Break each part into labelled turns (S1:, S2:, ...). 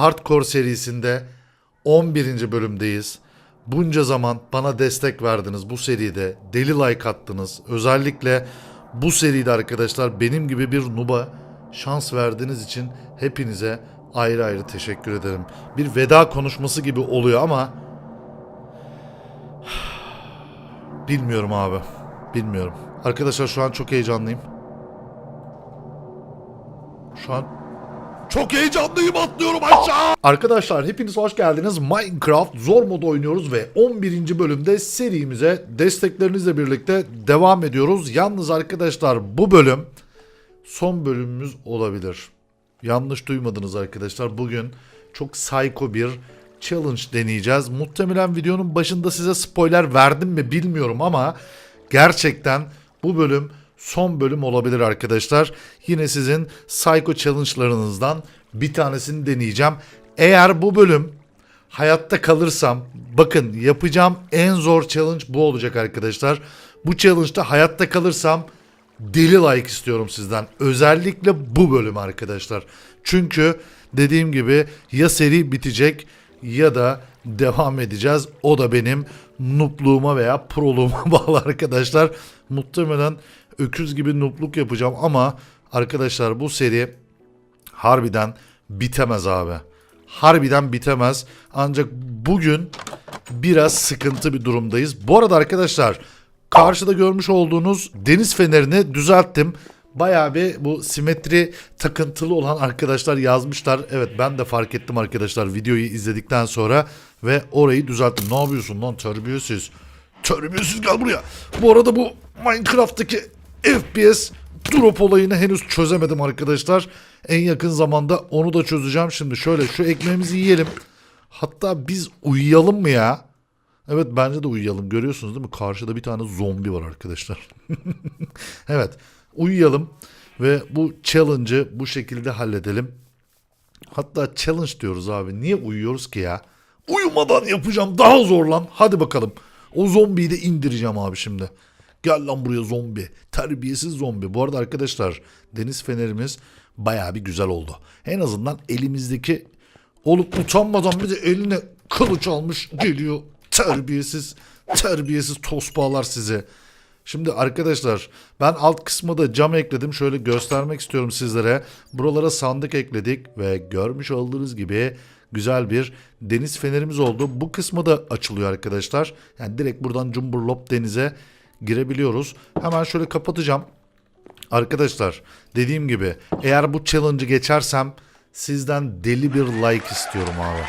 S1: Hardcore serisinde 11. bölümdeyiz. Bunca zaman bana destek verdiniz bu seride. Deli like attınız. Özellikle bu seride arkadaşlar benim gibi bir nuba şans verdiğiniz için hepinize ayrı ayrı teşekkür ederim. Bir veda konuşması gibi oluyor ama bilmiyorum abi. Bilmiyorum. Arkadaşlar şu an çok heyecanlıyım. Şu an çok heyecanlıyım atlıyorum aşağı. Arkadaşlar hepiniz hoş geldiniz. Minecraft zor modu oynuyoruz ve 11. bölümde serimize desteklerinizle birlikte devam ediyoruz. Yalnız arkadaşlar bu bölüm son bölümümüz olabilir. Yanlış duymadınız arkadaşlar. Bugün çok psycho bir challenge deneyeceğiz. Muhtemelen videonun başında size spoiler verdim mi bilmiyorum ama gerçekten bu bölüm son bölüm olabilir arkadaşlar. Yine sizin psycho challenge'larınızdan bir tanesini deneyeceğim. Eğer bu bölüm hayatta kalırsam bakın yapacağım en zor challenge bu olacak arkadaşlar. Bu challenge'da hayatta kalırsam deli like istiyorum sizden. Özellikle bu bölüm arkadaşlar. Çünkü dediğim gibi ya seri bitecek ya da devam edeceğiz. O da benim nupluğuma veya proluğuma bağlı arkadaşlar. Muhtemelen öküz gibi nupluk yapacağım ama arkadaşlar bu seri harbiden bitemez abi. Harbiden bitemez. Ancak bugün biraz sıkıntı bir durumdayız. Bu arada arkadaşlar karşıda görmüş olduğunuz deniz fenerini düzelttim. Bayağı bir bu simetri takıntılı olan arkadaşlar yazmışlar. Evet ben de fark ettim arkadaşlar videoyu izledikten sonra ve orayı düzelttim. Ne yapıyorsun lan terbiyesiz? Terbiyesiz gel buraya. Bu arada bu Minecraft'taki FPS drop olayını henüz çözemedim arkadaşlar. En yakın zamanda onu da çözeceğim. Şimdi şöyle şu ekmeğimizi yiyelim. Hatta biz uyuyalım mı ya? Evet bence de uyuyalım. Görüyorsunuz değil mi? Karşıda bir tane zombi var arkadaşlar. evet uyuyalım ve bu challenge'ı bu şekilde halledelim. Hatta challenge diyoruz abi. Niye uyuyoruz ki ya? Uyumadan yapacağım daha zor lan. Hadi bakalım. O zombiyi de indireceğim abi şimdi. Gel lan buraya zombi. Terbiyesiz zombi. Bu arada arkadaşlar deniz fenerimiz baya bir güzel oldu. En azından elimizdeki olup utanmadan bir de eline kılıç almış geliyor. Terbiyesiz, terbiyesiz tospağlar size. Şimdi arkadaşlar ben alt kısma da cam ekledim. Şöyle göstermek istiyorum sizlere. Buralara sandık ekledik ve görmüş olduğunuz gibi güzel bir deniz fenerimiz oldu. Bu kısmı da açılıyor arkadaşlar. Yani direkt buradan Cumburlop denize girebiliyoruz. Hemen şöyle kapatacağım. Arkadaşlar dediğim gibi eğer bu challenge'ı geçersem sizden deli bir like istiyorum abi.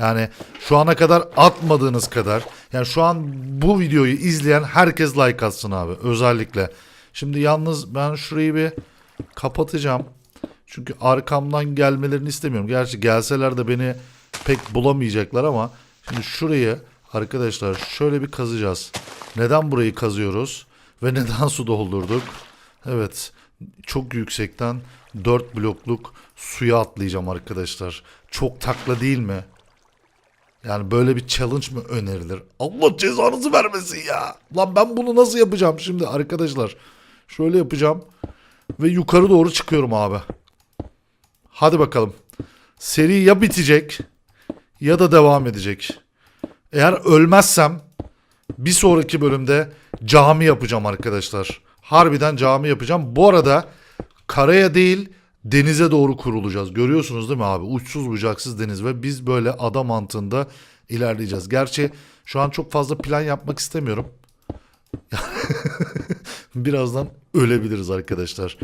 S1: Yani şu ana kadar atmadığınız kadar yani şu an bu videoyu izleyen herkes like atsın abi özellikle. Şimdi yalnız ben şurayı bir kapatacağım. Çünkü arkamdan gelmelerini istemiyorum. Gerçi gelseler de beni pek bulamayacaklar ama şimdi şurayı arkadaşlar şöyle bir kazacağız. Neden burayı kazıyoruz ve neden su doldurduk? Evet çok yüksekten 4 blokluk suya atlayacağım arkadaşlar. Çok takla değil mi? Yani böyle bir challenge mı önerilir? Allah cezanızı vermesin ya. Lan ben bunu nasıl yapacağım şimdi arkadaşlar? Şöyle yapacağım. Ve yukarı doğru çıkıyorum abi. Hadi bakalım. Seri ya bitecek ya da devam edecek. Eğer ölmezsem bir sonraki bölümde cami yapacağım arkadaşlar. Harbiden cami yapacağım. Bu arada karaya değil denize doğru kurulacağız. Görüyorsunuz değil mi abi? Uçsuz bucaksız deniz ve biz böyle ada mantığında ilerleyeceğiz. Gerçi şu an çok fazla plan yapmak istemiyorum. Birazdan ölebiliriz arkadaşlar.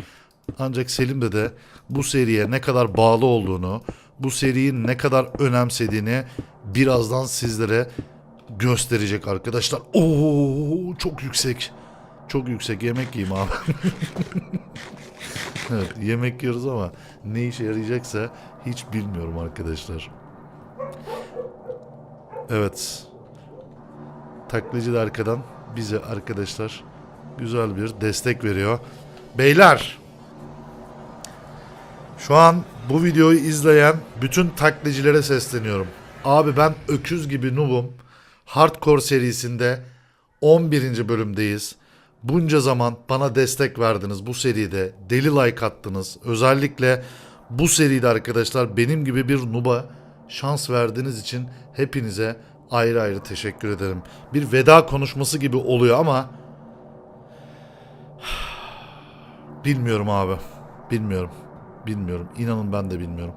S1: Ancak Selim de de bu seriye ne kadar bağlı olduğunu, bu seriyi ne kadar önemsediğini birazdan sizlere gösterecek arkadaşlar. Oo çok yüksek. Çok yüksek yemek yiyeyim abi. evet yemek yiyoruz ama ne işe yarayacaksa hiç bilmiyorum arkadaşlar. Evet. Taklacı da arkadan bize arkadaşlar güzel bir destek veriyor. Beyler şu an bu videoyu izleyen bütün taklacilere sesleniyorum. Abi ben öküz gibi noobum. Hardcore serisinde 11. bölümdeyiz. Bunca zaman bana destek verdiniz bu seride. Deli like attınız. Özellikle bu seride arkadaşlar benim gibi bir nuba şans verdiğiniz için hepinize ayrı ayrı teşekkür ederim. Bir veda konuşması gibi oluyor ama bilmiyorum abi. Bilmiyorum. Bilmiyorum. İnanın ben de bilmiyorum.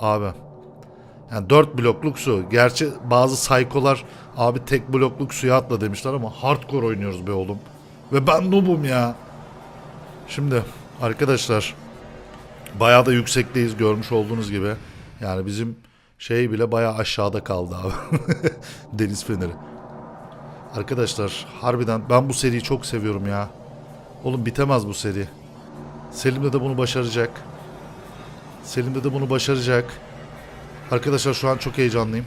S1: Abi. Yani 4 blokluk su. Gerçi bazı saykolar abi tek blokluk suya atla demişler ama hardcore oynuyoruz be oğlum. Ve ben noobum ya. Şimdi arkadaşlar bayağı da yüksekteyiz görmüş olduğunuz gibi. Yani bizim şey bile bayağı aşağıda kaldı abi. Deniz feneri. Arkadaşlar harbiden ben bu seriyi çok seviyorum ya. Oğlum bitemez bu seri. Selim de, de bunu başaracak. Selim de, de bunu başaracak. Arkadaşlar şu an çok heyecanlıyım.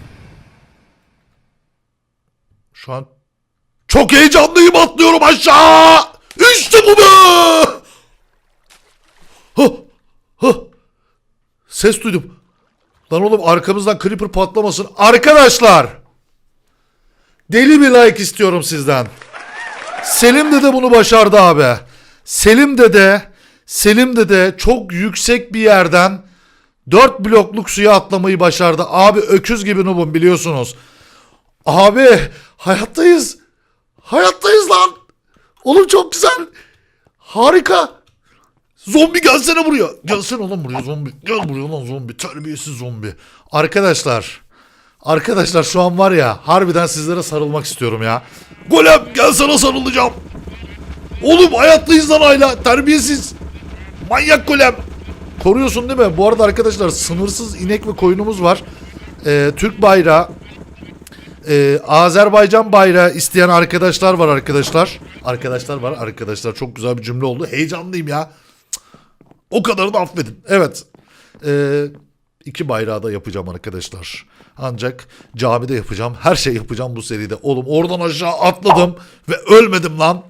S1: Şu an çok heyecanlıyım atlıyorum aşağı. İşte bu be. Hı, hı. Ses duydum. Lan oğlum arkamızdan creeper patlamasın. Arkadaşlar. Deli bir like istiyorum sizden. Selim de de bunu başardı abi. Selim de de Selim de de çok yüksek bir yerden 4 blokluk suya atlamayı başardı. Abi öküz gibi nubum biliyorsunuz. Abi hayattayız. Hayattayız lan. Oğlum çok güzel. Harika. Zombi gelsene buraya. Gelsene oğlum buraya zombi. Gel buraya lan zombi. Terbiyesiz zombi. Arkadaşlar. Arkadaşlar şu an var ya harbiden sizlere sarılmak istiyorum ya. Golem gel sana sarılacağım. Oğlum hayattayız lan hala. Terbiyesiz. Manyak golem. Koruyorsun değil mi? Bu arada arkadaşlar sınırsız inek ve koyunumuz var. Ee, Türk bayrağı. Ee, Azerbaycan bayrağı isteyen arkadaşlar var arkadaşlar. Arkadaşlar var arkadaşlar. Çok güzel bir cümle oldu. Heyecanlıyım ya. O kadarını affedin. Evet. Ee, iki bayrağı da yapacağım arkadaşlar. Ancak camide yapacağım. Her şey yapacağım bu seride. Oğlum oradan aşağı atladım ve ölmedim lan.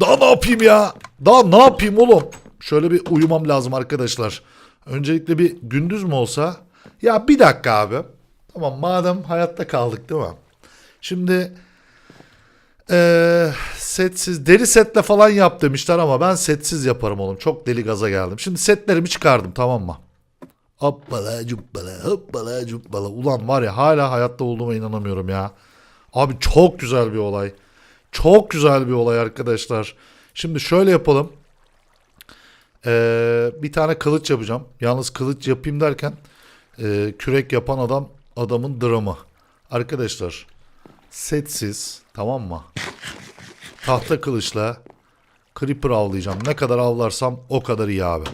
S1: Daha ne yapayım ya? Daha ne yapayım oğlum? Şöyle bir uyumam lazım arkadaşlar. Öncelikle bir gündüz mü olsa? Ya bir dakika abi. Tamam madem hayatta kaldık değil mi? Şimdi eee, setsiz deri setle falan yap demişler ama ben setsiz yaparım oğlum. Çok deli gaza geldim. Şimdi setlerimi çıkardım tamam mı? Hoppala cuppala hoppala cuppala. Ulan var ya hala hayatta olduğuma inanamıyorum ya. Abi çok güzel bir olay. Çok güzel bir olay arkadaşlar. Şimdi şöyle yapalım. Ee, bir tane kılıç yapacağım. Yalnız kılıç yapayım derken e, kürek yapan adam adamın dramı. Arkadaşlar setsiz tamam mı? Tahta kılıçla creeper avlayacağım. Ne kadar avlarsam o kadar iyi abi.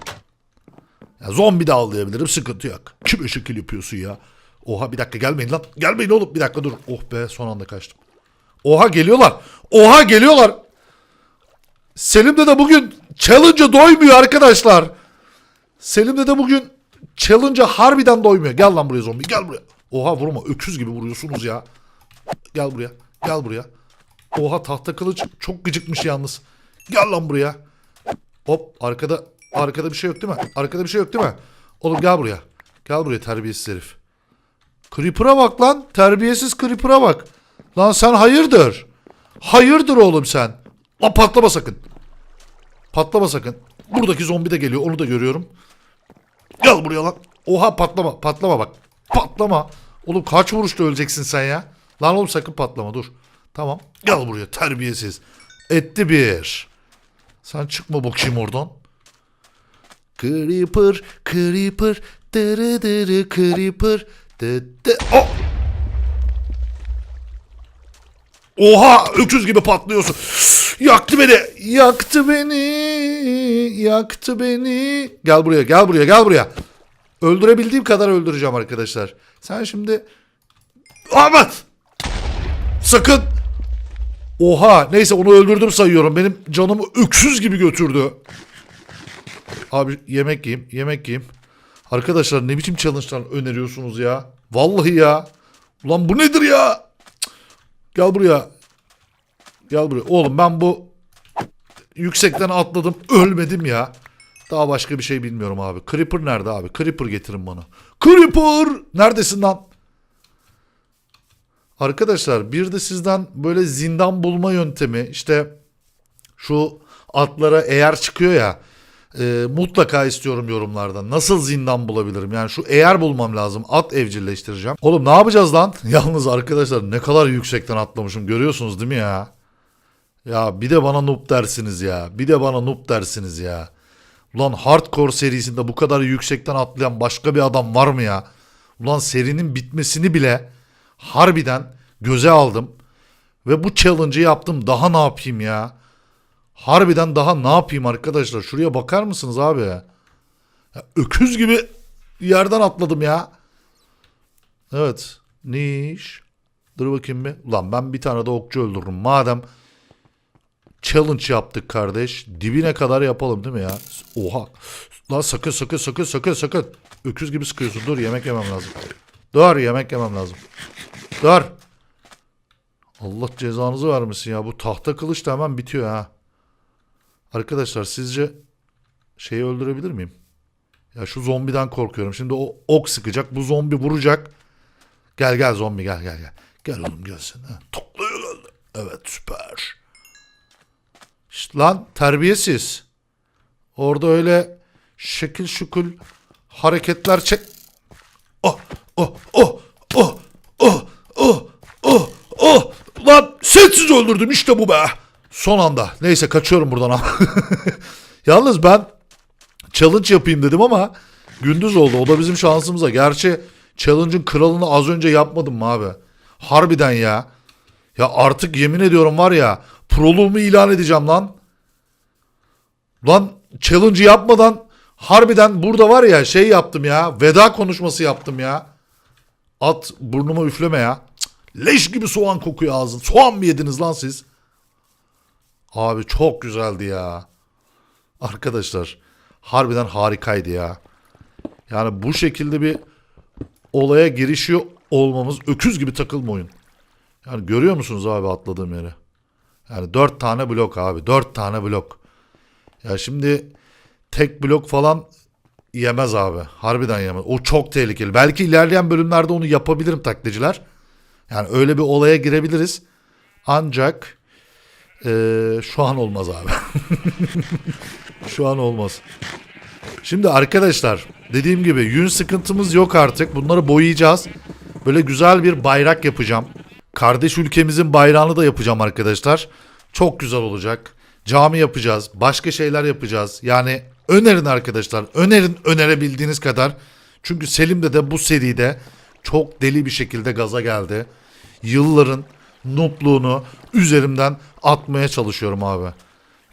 S1: Ya zombi de avlayabilirim sıkıntı yok. Kime şekil yapıyorsun ya? Oha bir dakika gelmeyin lan. Gelmeyin oğlum bir dakika dur. Oh be son anda kaçtım. Oha geliyorlar. Oha geliyorlar. Selim de bugün challenge'a doymuyor arkadaşlar. Selim de de bugün challenge'a harbiden doymuyor. Gel lan buraya zombi gel buraya. Oha vurma öküz gibi vuruyorsunuz ya. Gel buraya gel buraya. Oha tahta kılıç çok gıcıkmış yalnız. Gel lan buraya. Hop arkada arkada bir şey yok değil mi? Arkada bir şey yok değil mi? Oğlum gel buraya. Gel buraya terbiyesiz herif. Creeper'a bak lan. Terbiyesiz Creeper'a bak. Lan sen hayırdır? Hayırdır oğlum sen? Lan patlama sakın. Patlama sakın. Buradaki zombi de geliyor. Onu da görüyorum. Gel buraya lan. Oha patlama. Patlama bak. Patlama. Oğlum kaç vuruşta öleceksin sen ya? Lan oğlum sakın patlama dur. Tamam. Gel buraya terbiyesiz. Etti bir. Sen çıkma bakayım oradan. Creeper, creeper, dırı dırı creeper, dı dı. Oh! Oha öküz gibi patlıyorsun. Yaktı beni. Yaktı beni. Yaktı beni. Gel buraya gel buraya gel buraya. Öldürebildiğim kadar öldüreceğim arkadaşlar. Sen şimdi... Ahmet! Sakın! Oha neyse onu öldürdüm sayıyorum. Benim canımı öksüz gibi götürdü. Abi yemek yiyeyim yemek yiyeyim. Arkadaşlar ne biçim challenge'lar öneriyorsunuz ya? Vallahi ya. Ulan bu nedir ya? Gel buraya. Gel buraya. Oğlum ben bu yüksekten atladım. Ölmedim ya. Daha başka bir şey bilmiyorum abi. Creeper nerede abi? Creeper getirin bana. Creeper! Neredesin lan? Arkadaşlar bir de sizden böyle zindan bulma yöntemi işte şu atlara eğer çıkıyor ya e, mutlaka istiyorum yorumlarda. Nasıl zindan bulabilirim? Yani şu eğer bulmam lazım. At evcilleştireceğim. Oğlum ne yapacağız lan? Yalnız arkadaşlar ne kadar yüksekten atlamışım. Görüyorsunuz değil mi ya? Ya bir de bana noob dersiniz ya. Bir de bana noob dersiniz ya. Ulan Hardcore serisinde bu kadar yüksekten atlayan başka bir adam var mı ya? Ulan serinin bitmesini bile harbiden göze aldım. Ve bu challenge'ı yaptım. Daha ne yapayım ya? Harbiden daha ne yapayım arkadaşlar? Şuraya bakar mısınız abi? Ya, öküz gibi yerden atladım ya. Evet. Ne iş? Dur bakayım bir. Ulan ben bir tane de okçu öldürürüm. Madem challenge yaptık kardeş. Dibine kadar yapalım değil mi ya? Oha. Lan sakın sakın sakın sakın sakın. Öküz gibi sıkıyorsun. Dur yemek yemem lazım. Dur yemek yemem lazım. Dur. Allah cezanızı vermesin ya. Bu tahta kılıç da hemen bitiyor ha. Arkadaşlar sizce şeyi öldürebilir miyim? Ya şu zombiden korkuyorum. Şimdi o ok sıkacak. Bu zombi vuracak. Gel gel zombi gel gel gel. Gel oğlum gelsin. Ha. Topluyor. Evet süper. Şşt lan terbiyesiz. Orada öyle şekil şukul hareketler çek. Oh oh oh oh oh oh oh oh lan sensiz öldürdüm işte bu be. Son anda. Neyse kaçıyorum buradan ama. Yalnız ben challenge yapayım dedim ama gündüz oldu. O da bizim şansımıza. Gerçi challenge'ın kralını az önce yapmadım mı abi? Harbiden ya. Ya artık yemin ediyorum var ya proluğumu ilan edeceğim lan. Lan challenge'ı yapmadan harbiden burada var ya şey yaptım ya. Veda konuşması yaptım ya. At burnuma üfleme ya. Cık, leş gibi soğan kokuyor ağzın. Soğan mı yediniz lan siz? Abi çok güzeldi ya. Arkadaşlar harbiden harikaydı ya. Yani bu şekilde bir olaya girişiyor olmamız öküz gibi takılma oyun. Yani görüyor musunuz abi atladığım yere? Yani dört tane blok abi. Dört tane blok. Ya şimdi tek blok falan yemez abi. Harbiden yemez. O çok tehlikeli. Belki ilerleyen bölümlerde onu yapabilirim taklitçiler. Yani öyle bir olaya girebiliriz. Ancak eee, şu an olmaz abi. şu an olmaz. Şimdi arkadaşlar dediğim gibi yün sıkıntımız yok artık. Bunları boyayacağız. Böyle güzel bir bayrak yapacağım. Kardeş ülkemizin bayrağını da yapacağım arkadaşlar. Çok güzel olacak. Cami yapacağız. Başka şeyler yapacağız. Yani önerin arkadaşlar. Önerin önerebildiğiniz kadar. Çünkü Selim de de bu seride çok deli bir şekilde gaza geldi. Yılların nupluğunu üzerimden atmaya çalışıyorum abi.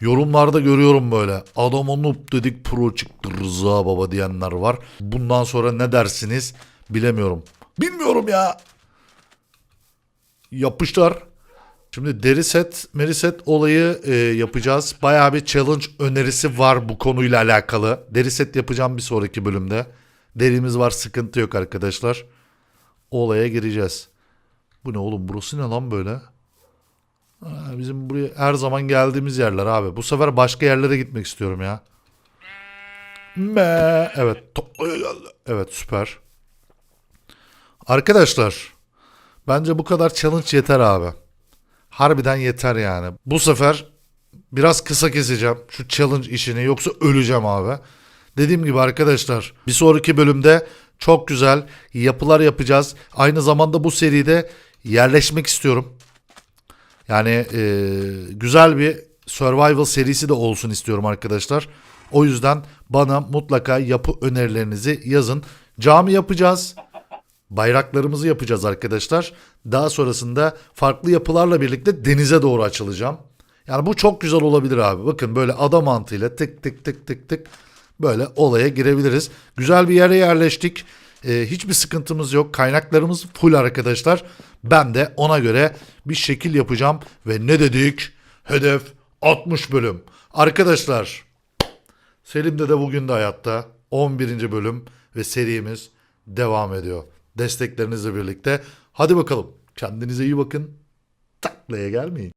S1: Yorumlarda görüyorum böyle. Adama noob dedik pro çıktı Rıza baba diyenler var. Bundan sonra ne dersiniz bilemiyorum. Bilmiyorum ya. Yapışlar. Şimdi deri set, meri set olayı e, yapacağız. Bayağı bir challenge önerisi var bu konuyla alakalı. Deri set yapacağım bir sonraki bölümde. Derimiz var sıkıntı yok arkadaşlar. Olaya gireceğiz. Bu ne oğlum burası ne lan böyle? Bizim buraya her zaman geldiğimiz yerler abi. Bu sefer başka yerlere gitmek istiyorum ya. Me evet. Evet süper. Arkadaşlar bence bu kadar challenge yeter abi. Harbiden yeter yani. Bu sefer biraz kısa keseceğim şu challenge işini yoksa öleceğim abi. Dediğim gibi arkadaşlar bir sonraki bölümde çok güzel yapılar yapacağız. Aynı zamanda bu seride yerleşmek istiyorum. Yani e, güzel bir survival serisi de olsun istiyorum arkadaşlar. O yüzden bana mutlaka yapı önerilerinizi yazın. Cami yapacağız. Bayraklarımızı yapacağız arkadaşlar. Daha sonrasında farklı yapılarla birlikte denize doğru açılacağım. Yani bu çok güzel olabilir abi. Bakın böyle ada mantığıyla tık tık tık tık tık böyle olaya girebiliriz. Güzel bir yere yerleştik. Ee, hiçbir sıkıntımız yok. Kaynaklarımız full arkadaşlar. Ben de ona göre bir şekil yapacağım. Ve ne dedik? Hedef 60 bölüm. Arkadaşlar Selim de de bugün de hayatta 11. bölüm ve serimiz devam ediyor. Desteklerinizle birlikte. Hadi bakalım kendinize iyi bakın. Taklaya gelmeyin.